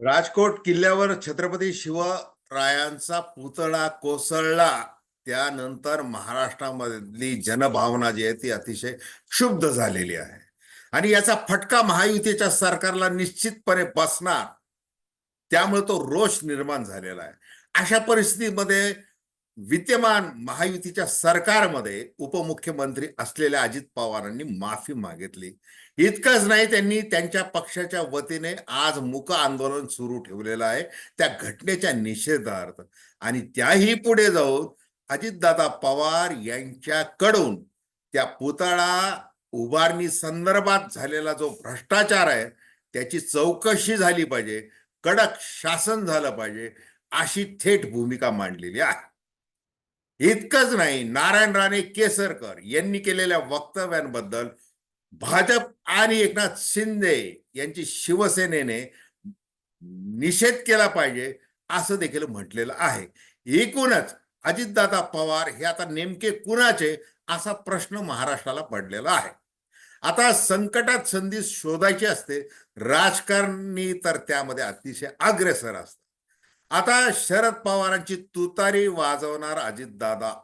राजकोट किल्ल्यावर छत्रपती शिवरायांचा पुतळा कोसळला. त्यानंतर महाराष्ट्रामधली जनभावना जी आहे ती अतिशय क्षुब्ध झालेली आहे. आणि याचा फटका महायुतीच्या सरकारला निश्चितपणे बसणार. त्यामुळे तो रोष निर्माण झालेला आहे. अशा परिस्थितीमध्ये विद्यमान महायुतीच्या सरकारमध्ये उपमुख्यमंत्री असलेल्या अजित पवारांनी माफी मागितली. इतकंच नाही त्यांनी त्यांच्या पक्षाच्या वतीने आज मुक आंदोलन सुरू ठेवलेलं आहे. त्या घटनेच्या निषेधार्थ. आणि त्याही पुढे जाऊन अजितदादा पवार यांच्याकडून त्या पुतळा उभारणी संदर्भात झालेला जो भ्रष्टाचार आहे त्याची चौकशी झाली पाहिजे. कडक शासन झालं पाहिजे अशी थेट भूमिका मांडलेली आहे. इतकंच नाही नारायण राणे केसरकर यांनी केलेल्या वक्तव्यांबद्दल भाजप आणि एकनाथ शिंदे यांची शिवसेनेने निषेध केला पाहिजे असं देखील म्हटलेलं आहे. एकूणच अजितदादा पवार हे आता नेमके कुणाचे असा प्रश्न महाराष्ट्राला पडलेला आहे. आता संकटात संधी शोधायची असते राजकारणी तर त्यामध्ये अतिशय अग्रेसर असतात आता शरद पवारांची तुतारी वाजवणार अजितदादा.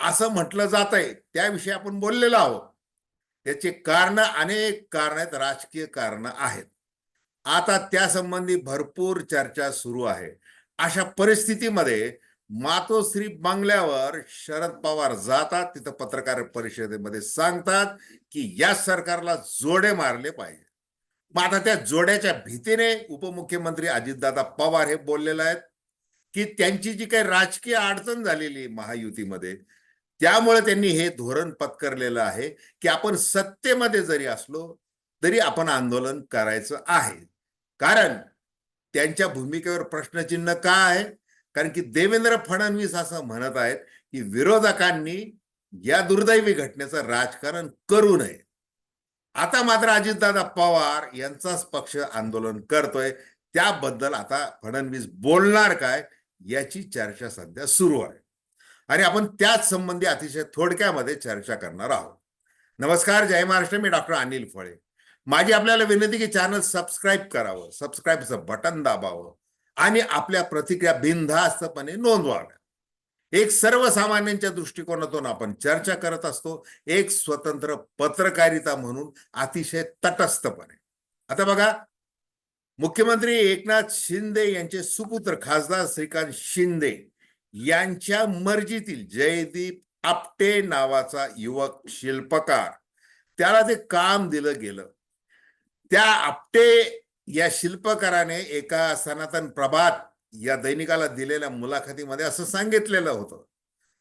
असं म्हटलं जात आहे त्याविषयी आपण बोललेलो आहोत. त्याची कारण अनेक कारण आहेत राजकीय कारण आहेत. आता त्यासंबंधी भरपूर चर्चा सुरू आहे. अशा परिस्थितीमध्ये मातोश्री बंगल्यावर शरद पवार जातात तिथं पत्रकार परिषदेमध्ये सांगतात की या सरकारला जोडे मारले पाहिजे. मग आता त्या जोड्याच्या भीतीने उपमुख्यमंत्री अजितदादा पवार हे बोललेले आहेत की त्यांची जी काही राजकीय अडचण झालेली महायुतीमध्ये त्यामुळे त्यांनी हे धोरण पत्करलेलं आहे की आपण सत्तेमध्ये जरी असलो तरी आपण आंदोलन करायचं आहे. कारण त्यांच्या भूमिकेवर प्रश्नचिन्ह का आहे? कारण की देवेंद्र फडणवीस असं म्हणत आहेत की विरोधकांनी या दुर्दैवी घटनेचं राजकारण करू नये. आता मात्र अजितदादा पवार यांचाच पक्ष आंदोलन करतोय. त्याबद्दल आता फडणवीस बोलणार काय याची चर्चा सध्या सुरू आहे. आणि आपण त्याच संबंधी अतिशय थोडक्यामध्ये चर्चा करणार आहोत. नमस्कार जय महाराष्ट्र. मी डॉक्टर अनिल फळे. माझी आपल्याला विनंती की चॅनल सबस्क्राईब करावं सबस्क्राईबचं बटन दाबावं आणि आपल्या प्रतिक्रिया बिनधास्तपणे नोंदवाव्या एक सर्वसामान्यांच्या दृष्टिकोनातून आपण चर्चा करत असतो. एक स्वतंत्र पत्रकारिता म्हणून अतिशय तटस्थपणे. आता बघा मुख्यमंत्री एकनाथ शिंदे यांचे सुपुत्र खासदार श्रीकांत शिंदे यांच्या मर्जीतील जयदीप आपटे नावाचा युवक शिल्पकार त्याला ते काम दिलं गेलं त्या आपटे या शिल्पकाराने एका सनातन प्रभात या दैनिकाला दिलेल्या मुलाखतीमध्ये असं सांगितलेलं होतं.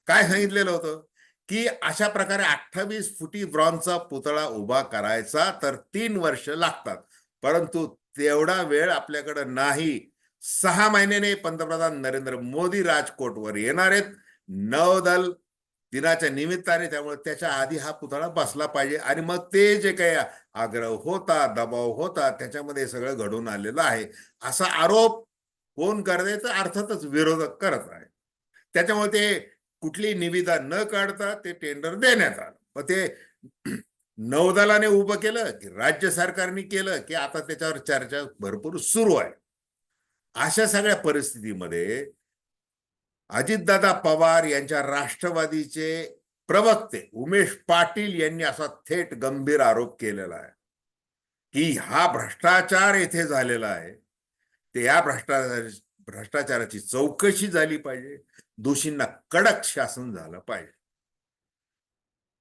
काय सांगितलेलं होतं? की अशा प्रकारे अठ्ठावीस फुटी ब्रॉन्झचा पुतळा उभा करायचा तर तीन वर्ष लागतात. परंतु तेवढा वेळ आपल्याकडे नाही. सहा महिन्याने पंतप्रधान नरेंद्र मोदी राजकोटवर येणार आहेत. नौदल दिनाच्या निमित्ताने त्यामुळे त्याच्या आधी हा पुतळा बसला पाहिजे. आणि मग ते जे काही आग्रह होता दबाव होता त्याच्यामध्ये सगळं घडून आलेलं आहे. असा आरोप कोण करण्याचा अर्थातच विरोधक करत आहे. त्याच्यामुळे ते कुठली निविदा न काढता ते टेंडर देण्यात आलं. मग ते नौदलाने उभं केलं की राज्य सरकारने केलं की आता त्याच्यावर चर्चा भरपूर सुरू आहे. अशा सगळ्या परिस्थितीमध्ये अजितदादा पवार यांच्या राष्ट्रवादीचे प्रवक्ते उमेश पाटील यांनी असा थेट गंभीर आरोप केलेला आहे की हा भ्रष्टाचार येथे झालेला आहे. ते या भ्रष्टाचार भ्रष्टाचाराची चौकशी झाली पाहिजे. दोषींना कडक शासन झालं पाहिजे.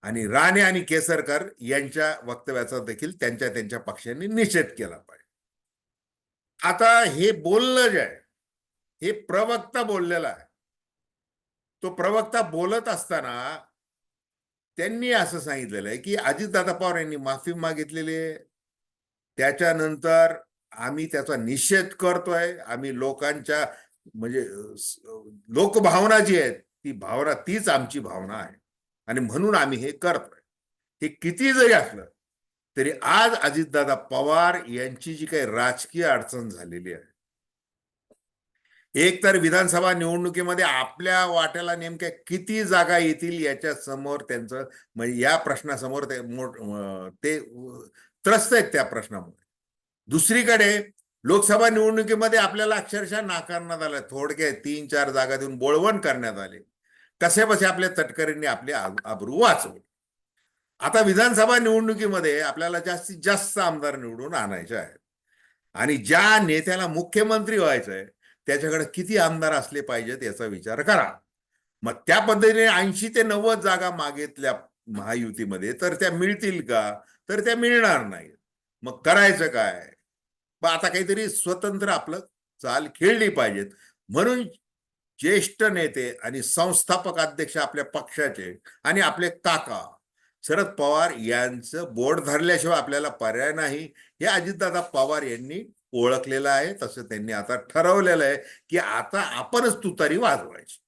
आणि राणे आणि केसरकर यांच्या वक्तव्याचा देखील त्यांच्या त्यांच्या पक्षांनी निषेध केला पाहिजे. आता हे बोलणं जे आहे हे प्रवक्ता बोललेला आहे. तो प्रवक्ता बोलत असताना त्यांनी असं सांगितलेलं आहे की अजितदादा पवार यांनी माफी मागितलेली आहे. त्याच्यानंतर आम्ही त्याचा निषेध करतोय. आम्ही लोकांच्या म्हणजे लोकभावना जी आहे ती भावना तीच आमची भावना आहे. आणि म्हणून आम्ही हे करतोय. हे किती जरी असलं तरी आज अजितदादा पवार यांची जी काही राजकीय अडचण झालेली आहे एक तर विधानसभा निवडणुकीमध्ये आपल्या वाट्याला नेमक्या किती जागा येतील याच्या समोर त्यांचं म्हणजे या प्रश्नासमोर ते मोठ ते त्रस्त आहेत त्या प्रश्नामुळे. दुसरीकडे लोकसभा निवडणुकीमध्ये आपल्याला अक्षरशः नाकारण्यात आलं. थोडक्यात तीन चार जागा देऊन बोळवण करण्यात आले. कसे बसे आपल्या तटकरींनी आपले आब- आबरू वाचवले. आता विधानसभा निवडणुकीमध्ये आपल्याला जास्तीत जास्त आमदार निवडून आणायचे आहेत. आणि ज्या नेत्याला मुख्यमंत्री व्हायचं आहे त्याच्याकडे किती आमदार असले पाहिजेत याचा विचार करा. मग त्या पद्धतीने ऐंशी ते नव्वद जागा मागितल्या महायुतीमध्ये तर त्या मिळतील का? तर त्या मिळणार नाही मग करायचं काय? आता काहीतरी स्वतंत्र आपलं चाल खेळली पाहिजेत. म्हणून ज्येष्ठ नेते आणि संस्थापक अध्यक्ष आपल्या पक्षाचे आणि आपले काका शरद पवार यांचं बोर्ड धरल्याशिवाय आपल्याला पर्याय नाही. हे अजितदादा पवार यांनी ओळखलेलं आहे. तसं त्यांनी आता ठरवलेलं आहे की आता आपणच तुतारी वाजवायची.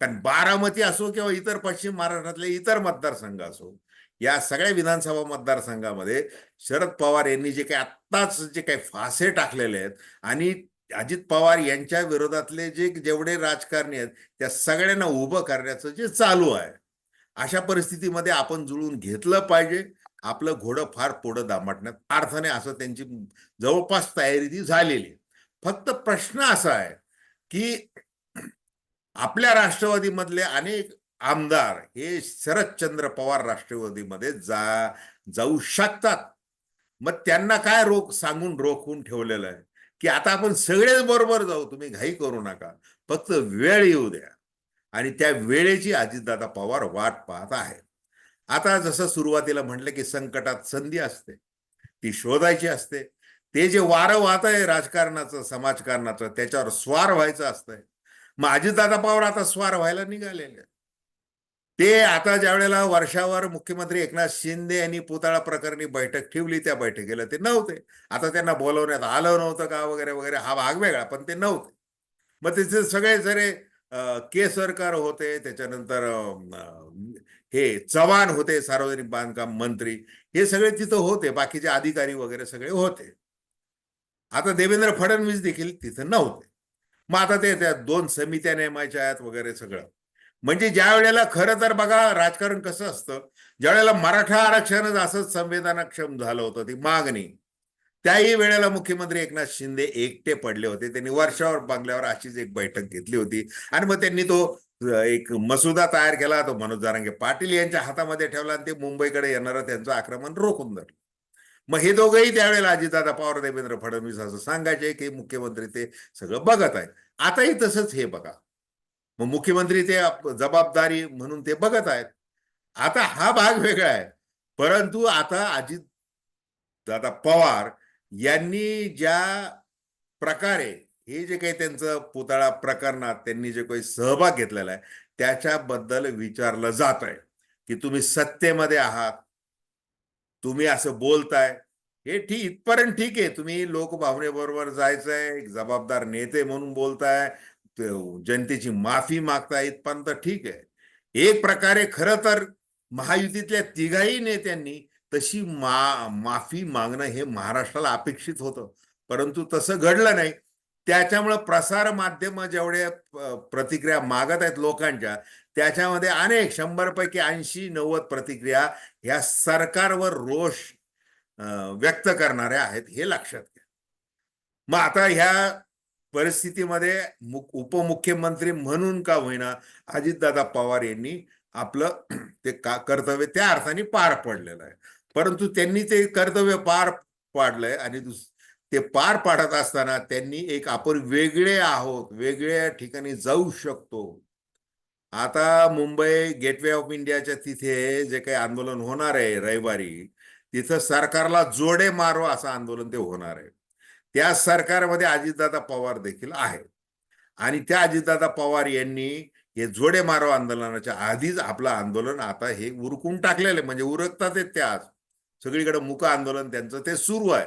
कारण बारामती असो किंवा इतर पश्चिम महाराष्ट्रातले इतर मतदारसंघ असो या सगळ्या विधानसभा मतदारसंघामध्ये शरद पवार यांनी जे काही आत्ताच जे काही फासे टाकलेले आहेत आणि अजित पवार यांच्या विरोधातले जे जेवढे राजकारणी आहेत त्या सगळ्यांना उभं करण्याचं जे चालू आहे अशा परिस्थितीमध्ये आपण जुळून घेतलं पाहिजे आपलं घोडं फार पुढं दामटण्यात अर्थाने असं त्यांची जवळपास तयारी ती झालेली आहे. फक्त प्रश्न असा आहे की आपल्या राष्ट्रवादीमधले अनेक आमदार हे शरदचंद्र पवार राष्ट्रवादीमध्ये जा जाऊ शकतात. मग त्यांना काय रोख सांगून रोखून ठेवलेलं आहे? की आता आपण सगळेच बरोबर जाऊ तुम्ही घाई करू नका. फक्त वेळ येऊ द्या. आणि त्या वेळेची अजितदादा पवार वाट पाहत आहेत. आता जसं सुरुवातीला म्हटलं की संकटात संधी असते. ती शोधायची असते. ते जे वारं वाहत आहे राजकारणाचं समाजकारणाचं त्याच्यावर स्वार व्हायचं असतंय. मग अजितदादा पवार आता स्वार व्हायला निघालेले ते आता ज्या वेळेला वर्षावर मुख्यमंत्री एकनाथ शिंदे यांनी पुतळा प्रकरणी बैठक ठेवली त्या बैठकीला ते नव्हते. आता त्यांना बोलवण्यात आलं नव्हतं का वगैरे वगैरे हा भाग वेगळा पण ते नव्हते. मग तिथे सगळे जरे के सरकार होते त्याच्यानंतर हे चव्हाण होते सार्वजनिक बांधकाम मंत्री हे सगळे तिथं होते बाकीचे अधिकारी वगैरे सगळे होते. आता देवेंद्र फडणवीस देखील तिथं नव्हते. मग आता ते त्या दोन समित्या नेमायच्या आहेत वगैरे सगळं. म्हणजे ज्या वेळेला खरं तर बघा राजकारण कसं असतं? ज्या वेळेला मराठा आरक्षणच असंच संवेदनाक्षम झालं होतं ती मागणी. त्याही वेळेला मुख्यमंत्री एकनाथ शिंदे एकटे पडले होते. त्यांनी वर्षावर बांगल्यावर अशीच एक बैठक घेतली होती. आणि मग त्यांनी तो एक मसुदा तयार केला तो मनोज जारांगे पाटील यांच्या हातामध्ये ठेवला आणि ते मुंबईकडे येणारं त्यांचं आक्रमण रोखून धरलं. मग हे दोघंही त्यावेळेला अजितदादा पवार देवेंद्र फडणवीस असं सांगायचे की मुख्यमंत्री ते सगळं बघत आहे आताही तसंच हे बघा. मग मुख्यमंत्री ते जबाबदारी म्हणून ते बघत आहेत. आता हा भाग वेगळा आहे. परंतु आता अजित दादा पवार यांनी ज्या प्रकारे हे जे काही त्यांचं पुतळा प्रकरणात त्यांनी जे काही सहभाग घेतलेला आहे त्याच्याबद्दल विचारलं जात आहे की तुम्ही सत्तेमध्ये आहात. तुम्ही असं बोलताय. हे ठीक इथपर्यंत ठीक आहे. तुम्ही लोकभावनेबरोबर जायचंय. एक जबाबदार नेते म्हणून बोलताय. जनतेची माफी मागतायत पण तर ठीक आहे. एक प्रकारे खर तर महायुतीतल्या तिघाही नेत्यांनी तशी मा माफी मागणं हे महाराष्ट्राला अपेक्षित होतं. परंतु तसं घडलं नाही. त्याच्यामुळं प्रसार माध्यम जेवढे प्रतिक्रिया मागत आहेत लोकांच्या त्याच्यामध्ये अनेक शंभर पैकी ऐंशी नव्वद प्रतिक्रिया ह्या सरकारवर रोष व्यक्त करणाऱ्या आहेत हे लक्षात घ्या. मग आता ह्या परिस्थितीमध्ये उपमुख्यमंत्री म्हणून का होईना अजितदादा पवार यांनी आपलं ते का कर्तव्य त्या अर्थाने पार पडलेलं आहे. परंतु त्यांनी ते कर्तव्य पार पाडलंय आणि दुस ते पार पाडत असताना त्यांनी एक आपण वेगळे आहोत वेगळ्या ठिकाणी जाऊ शकतो. आता मुंबई गेटवे ऑफ इंडियाच्या तिथे जे काही आंदोलन होणार आहे रविवारी तिथं सरकारला जोडे मारो असं आंदोलन ते होणार आहे. त्या सरकारमध्ये अजितदादा पवार देखील आहेत. आणि त्या अजितदादा पवार यांनी हे जोडे मारो आंदोलनाच्या आधीच आपलं आंदोलन आता हे उरकून टाकलेलं म्हणजे उरकतात ते आज. सगळीकडे मुक आंदोलन त्यांचं ते सुरू आहे.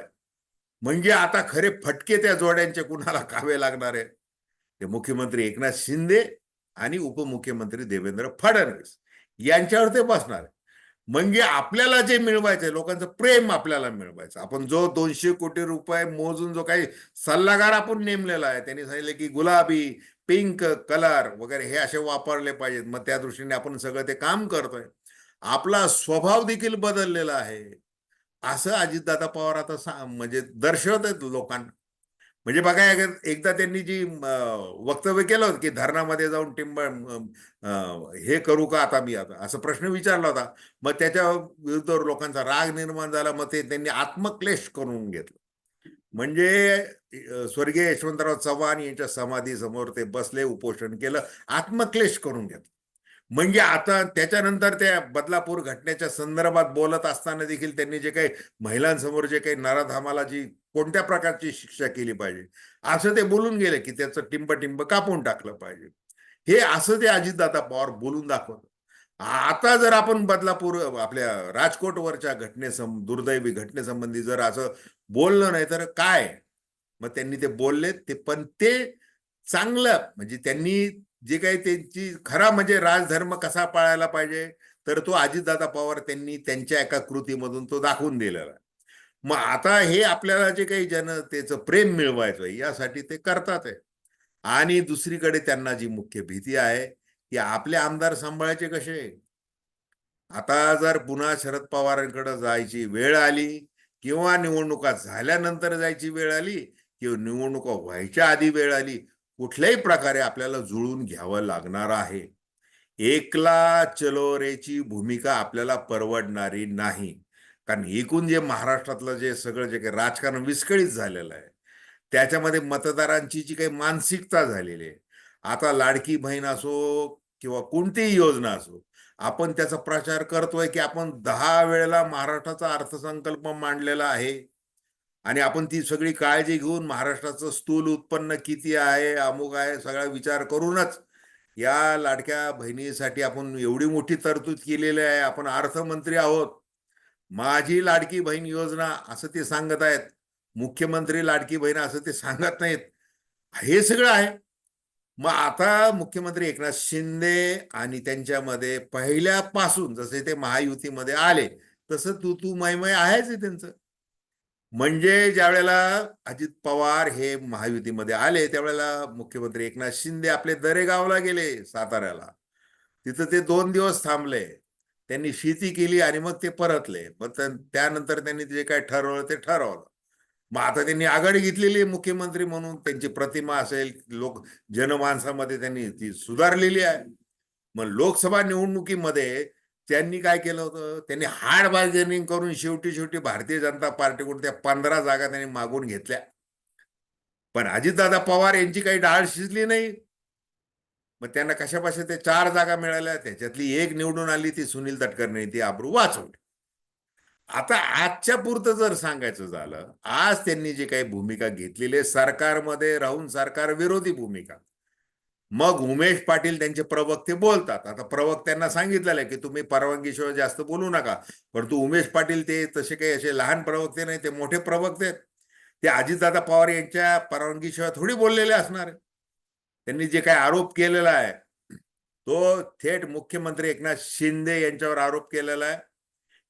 म्हणजे आता खरे फटके त्या जोड्यांचे कुणाला खावे लागणार आहे ते मुख्यमंत्री एकनाथ शिंदे आणि उपमुख्यमंत्री देवेंद्र फडणवीस यांच्यावर ते बसणार आहे. म्हणजे आपल्याला जे मिळवायचंय लोकांचं प्रेम आपल्याला मिळवायचं. आपण जो दोनशे कोटी रुपये मोजून जो काही सल्लागार आपण नेमलेला आहे त्यांनी सांगितलं की गुलाबी पिंक कलर वगैरे हे असे वापरले पाहिजेत. मग त्या दृष्टीने आपण सगळं ते काम करतोय. आपला स्वभाव देखील बदललेला आहे. असं अजितदादा पवार आता सा म्हणजे दर्शवत आहेत लोकांना. म्हणजे बघा एकदा त्यांनी जी वक्तव्य केलं होतं की धरणामध्ये जाऊन टिंब हे करू का आता मी आता? असा प्रश्न विचारला होता. मग त्याच्या विरुद्ध लोकांचा राग निर्माण झाला. मग ते त्यांनी आत्मक्लेश करून घेतलं. म्हणजे स्वर्गीय यशवंतराव चव्हाण यांच्या समाधी समोर ते बसले उपोषण केलं. आत्मक्लेश करून घेतलं. म्हणजे आता त्याच्यानंतर त्या बदलापूर घटनेच्या संदर्भात बोलत असताना देखील त्यांनी जे काही महिलांसमोर जे काही नराधामाला जी कोणत्या प्रकारची शिक्षा केली पाहिजे? असं ते बोलून गेले की त्याचं टिंब टिंब कापून टाकलं पाहिजे. हे असं ते अजितदादा पवार बोलून दाखवत आता जर आपण बदलापूर आपल्या राजकोटवरच्या घटनेसं दुर्दैवी घटनेसंबंधी जर असं बोललं नाही तर काय? मग त्यांनी ते बोलले ते पण ते चांगलं म्हणजे त्यांनी जे काही त्यांची खरा म्हणजे राजधर्म कसा पाळायला पाहिजे? तर तो अजितदादा पवार त्यांनी त्यांच्या एका कृतीमधून तो दाखवून दिलेला. मग आता हे आपल्याला जे काही जनतेचं प्रेम मिळवायचं यासाठी ते करतात आहे आणि दुसरीकडे त्यांना जी मुख्य भीती आहे की आपले आमदार सांभाळायचे कसे? आता जर पुन्हा शरद पवारांकडे जायची वेळ आली किंवा निवडणुका झाल्यानंतर जायची वेळ आली किंवा निवडणुका व्हायच्या आधी वेळ आली कुठल्याही प्रकारे आपल्याला जुळून घ्यावं लागणार आहे. एकला चलोरेची भूमिका आपल्याला परवडणारी नाही. कारण एकूण जे महाराष्ट्रातलं जे सगळं जे काही राजकारण विस्कळीत झालेलं आहे त्याच्यामध्ये मतदारांची जी काही मानसिकता झालेली आहे. आता लाडकी बहीण असो किंवा कोणतीही योजना असो आपण त्याचा प्रचार करतोय की आपण दहा वेळेला महाराष्ट्राचा अर्थसंकल्प मांडलेला आहे. आणि आपण ती सगळी काळजी घेऊन महाराष्ट्राचं स्थूल उत्पन्न किती आहे अमुक आहे सगळा विचार करूनच या लाडक्या बहिणीसाठी आपण एवढी मोठी तरतूद केलेली आहे. आपण अर्थमंत्री आहोत. माझी लाडकी बहीण योजना असं ते सांगत आहेत. मुख्यमंत्री लाडकी बहीण असं ते सांगत नाहीत. हे सगळं आहे. मग आता मुख्यमंत्री एकनाथ शिंदे आणि त्यांच्यामध्ये पहिल्यापासून जसे ते महायुतीमध्ये आले तसं तू तू मैमय आहेच आहे त्यांचं म्हणजे ज्या वेळेला अजित पवार हे महायुतीमध्ये आले त्यावेळेला मुख्यमंत्री एकनाथ शिंदे आपले दरेगावला गेले साताऱ्याला. तिथं ते दोन दिवस थांबले. त्यांनी शेती केली आणि मग ते परतले. मग त्यानंतर त्यांनी जे काय ठरवलं ते ठरवलं. मग आता त्यांनी आघाडी घेतलेली मुख्यमंत्री म्हणून. त्यांची प्रतिमा असेल लोक जनमानसामध्ये त्यांनी ती सुधारलेली आहे. मग लोकसभा निवडणुकीमध्ये त्यांनी काय केलं होतं? त्यांनी हार्ड बार्गेनिंग करून शेवटी शेवटी भारतीय जनता पार्टीकडून त्या पंधरा जागा त्यांनी मागून घेतल्या. पण अजितदादा पवार यांची काही डाळ शिजली नाही. मग त्यांना कशापाशा ते चार जागा मिळाल्या? त्याच्यातली एक निवडून आली ती सुनील तटकरने ती आबरू वाचवली. आता आजच्या पुरतं जर सांगायचं झालं आज त्यांनी जी काही भूमिका घेतलेली आहे सरकारमध्ये राहून सरकार विरोधी भूमिका. मग उमेश पाटील त्यांचे प्रवक्ते बोलतात. आता प्रवक्त्यांना सांगितलेलं आहे की तुम्ही परवानगीशिवाय जास्त बोलू नका. परंतु उमेश पाटील ते तसे काही असे लहान प्रवक्ते नाही ते मोठे प्रवक्ते आहेत. ते अजितदादा पवार यांच्या परवानगीशिवाय थोडी बोललेले असणार आहे. त्यांनी जे काही आरोप केलेला आहे तो थेट मुख्यमंत्री एकनाथ शिंदे यांच्यावर आरोप केलेला आहे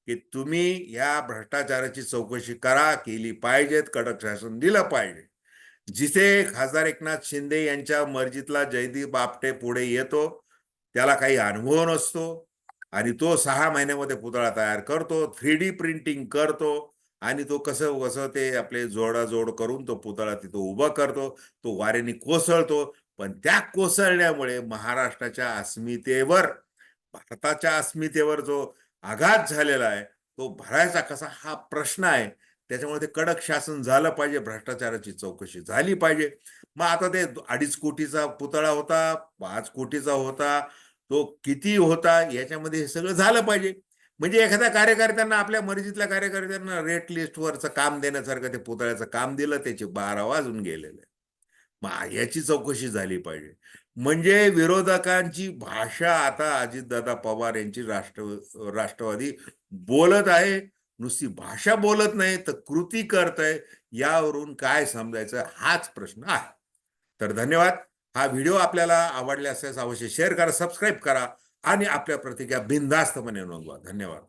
की तुम्ही या भ्रष्टाचाराची चौकशी करा केली पाहिजेत कडक शासन दिलं पाहिजे. जिथे खासदार एकनाथ शिंदे यांच्या मर्जीतला जयदीप आपटे पुढे येतो त्याला काही अनुभव नसतो आणि तो सहा महिन्यामध्ये पुतळा तयार करतो थ्री डी प्रिंटिंग करतो आणि तो कसं कसं ते आपले जोडाजोड करून तो पुतळा तिथं उभा करतो तो वाऱ्याने कोसळतो. पण त्या कोसळण्यामुळे महाराष्ट्राच्या अस्मितेवर भारताच्या अस्मितेवर जो आघात झालेला आहे तो भरायचा कसा हा प्रश्न आहे त्याच्यामुळे ते कडक शासन झालं पाहिजे भ्रष्टाचाराची चौकशी झाली पाहिजे. मग आता ते अडीच कोटीचा पुतळा होता पाच कोटीचा होता तो किती होता याच्यामध्ये हे सगळं झालं पाहिजे. म्हणजे एखाद्या कार्यकर्त्यांना आपल्या मर्जीतल्या कार्यकर्त्यांना रेट लिस्टवरचं काम देण्यासारखं ते पुतळ्याचं काम दिलं त्याचे बारा वाजून गेलेले. मग याची चौकशी झाली पाहिजे. म्हणजे विरोधकांची भाषा आता अजितदादा पवार यांची राष्ट्र राष्ट्रवादी बोलत आहे. नुसती भाषा बोलत नाही तर कृती करत यावरून काय समजायचं हाच प्रश्न आहे. तर धन्यवाद. हा व्हिडिओ आपल्याला आवडला असल्यास अवश्य शेअर करा सबस्क्राईब करा आणि आपल्या प्रतिक्रिया बिनधास्तपणे नोंदवा. धन्यवाद.